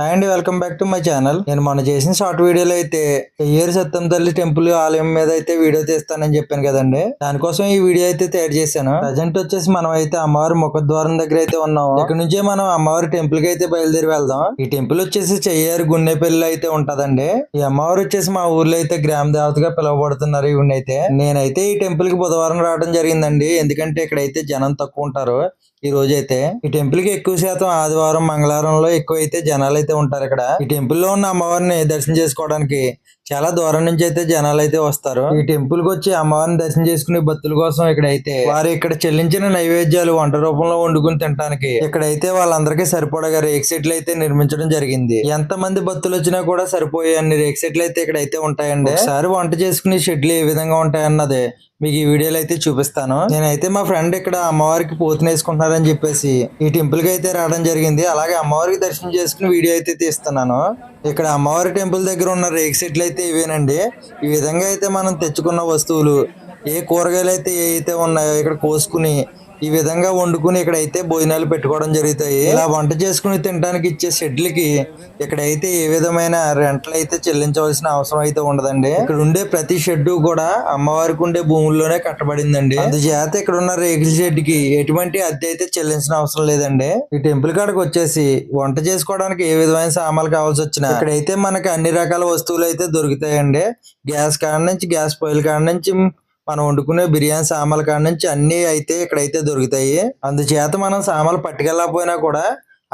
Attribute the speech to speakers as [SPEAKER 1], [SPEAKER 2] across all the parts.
[SPEAKER 1] Hi welcome back to my channel. నేను మొన్న చేసిన షార్ట్ వీడియోలో అయితే ఏరు సత్తం తల్లి టెంపుల్ ఆలయం మీద అయితే వీడియో తీస్తానని చెప్పాను కదండి. దానికోసం ఈ వీడియో అయితే తయారు చేశాను. ప్రజెంట్ వచ్చేసి మనం అయితే అమ్మవారి ముఖద్వారం దగ్గర అయితే ఉన్నాం. ఇక్కడ నుంచే మనం అమ్మవారి టెంపుల్కి అయితే బయలుదేరి వెళ్దాం. ఈ టెంపుల్ వచ్చేసి చెయ్యారు గున్నెపల్లి అయితే ఉంటదండి. ఈ అమ్మవారు వచ్చేసి మా ఊర్లో అయితే గ్రామ దేవతగా పిలువబడుతున్నారు ఇవన్నీ అయితే నేనైతే ఈ టెంపుల్కి బుధవారం రావడం జరిగిందండి. ఎందుకంటే ఇక్కడైతే జనం తక్కువ ఉంటారు. ఈ రోజు అయితే ఈ టెంపుల్కి ఎక్కువ శాతం ఆదివారం మంగళవారంలో ఎక్కువ అయితే జనాలు అయితే ఉంటారు ఇక్కడ. ఈ టెంపుల్లో ఉన్న అమ్మవారిని దర్శనం చేసుకోవడానికి చాలా దూరం నుంచి అయితే జనాలు అయితే వస్తారు. ఈ టెంపుల్కి వచ్చి అమ్మవారిని దర్శనం చేసుకునే భక్తుల కోసం ఇక్కడ అయితే వారు ఇక్కడ చెల్లించిన నైవేద్యాలు వంట రూపంలో వండుకుని తినడానికి ఇక్కడైతే వాళ్ళందరికీ సరిపడగా రేక్ సెట్లు అయితే నిర్మించడం జరిగింది. ఎంత మంది భక్తులు వచ్చినా కూడా సరిపోయే అన్ని రేక్ సెట్లు అయితే ఇక్కడైతే ఉంటాయండి. ఒకసారి వంట చేసుకునే షెడ్లు ఏ విధంగా ఉంటాయన్నది మీకు ఈ వీడియోలో అయితే చూపిస్తాను. నేనైతే మా ఫ్రెండ్ ఇక్కడ అమ్మవారికి పోతుని వేసుకుంటున్నారని చెప్పేసి ఈ టెంపుల్కి అయితే రావడం జరిగింది. అలాగే అమ్మవారికి దర్శనం చేసుకుని వీడియో అయితే తీస్తున్నాను. ఇక్కడ అమ్మవారి టెంపుల్ దగ్గర ఉన్న రేక్ సెట్లు అయితే ఇవేనండి. ఈ విధంగా అయితే మనం తెచ్చుకున్న వస్తువులు ఏ కూరగాయలు అయితే ఏ అయితే ఉన్నాయో ఇక్కడ కోసుకుని ఈ విధంగా వండుకుని ఇక్కడైతే భోజనాలు పెట్టుకోవడం జరుగుతాయి. ఇలా వంట చేసుకుని తినడానికి ఇచ్చే షెడ్లకి ఇక్కడైతే ఏ విధమైన రెంట్లు అయితే చెల్లించవలసిన అవసరం అయితే ఉండదండి. ఇక్కడ ఉండే ప్రతి షెడ్డు కూడా అమ్మవారికి ఉండే భూముల్లోనే కట్టబడిందండి. అందుచేత ఇక్కడ ఉన్న రేకుల షెడ్కి ఎటువంటి అద్దె అయితే చెల్లించిన అవసరం లేదండి. ఈ టెంపుల్ కాడకు వచ్చేసి వంట చేసుకోవడానికి ఏ విధమైన సామాన్లు కావాల్సి వచ్చినా ఇక్కడైతే మనకి అన్ని రకాల వస్తువులు అయితే దొరుకుతాయండి. గ్యాస్ కాడ నుంచి గ్యాస్ పొయ్యిల కాడ నుంచి మనం వండుకునే బిర్యానీ సామాన్ల కాడ నుంచి అన్ని అయితే ఇక్కడైతే దొరుకుతాయి. అందుచేత మనం సామాన్లు పట్టుకెళ్ళకపోయినా కూడా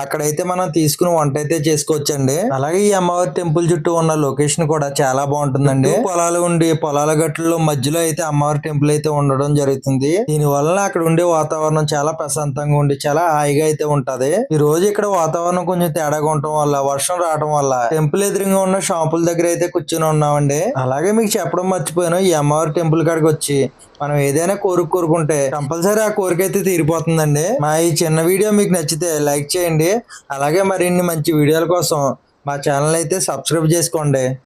[SPEAKER 1] అక్కడైతే మనం తీసుకుని వంట అయితే చేసుకోవచ్చండి. అలాగే ఈ అమ్మవారి టెంపుల్ చుట్టూ ఉన్న లొకేషన్ కూడా చాలా బాగుంటుందండి. పొలాలు ఉండి పొలాల గట్టుల్లో మధ్యలో అయితే అమ్మవారి టెంపుల్ అయితే ఉండడం జరుగుతుంది. దీని వలన అక్కడ ఉండే వాతావరణం చాలా ప్రశాంతంగా ఉండి చాలా హాయిగా అయితే ఉంటది. ఈ రోజు ఇక్కడ వాతావరణం కొంచెం తేడాగా ఉండటం వల్ల వర్షం రావడం వల్ల టెంపుల్ ఎదురుగా ఉన్న షాపుల దగ్గర అయితే కూర్చొని ఉన్నామండి. అలాగే మీకు చెప్పడం మర్చిపోయాను ఈ అమ్మవారి టెంపుల్ కాడికి వచ్చి మనం ఏదైనా కోరిక కోరుకుంటే కంపల్సరీ ఆ కోరిక అయితే తీరిపోతుందండి. మా ఈ చిన్న వీడియో మీకు నచ్చితే లైక్ చేయండి. అలాగే మరిన్ని మంచి వీడియోల కోసం మా ఛానల్ అయితే సబ్స్క్రైబ్ చేసుకోండి.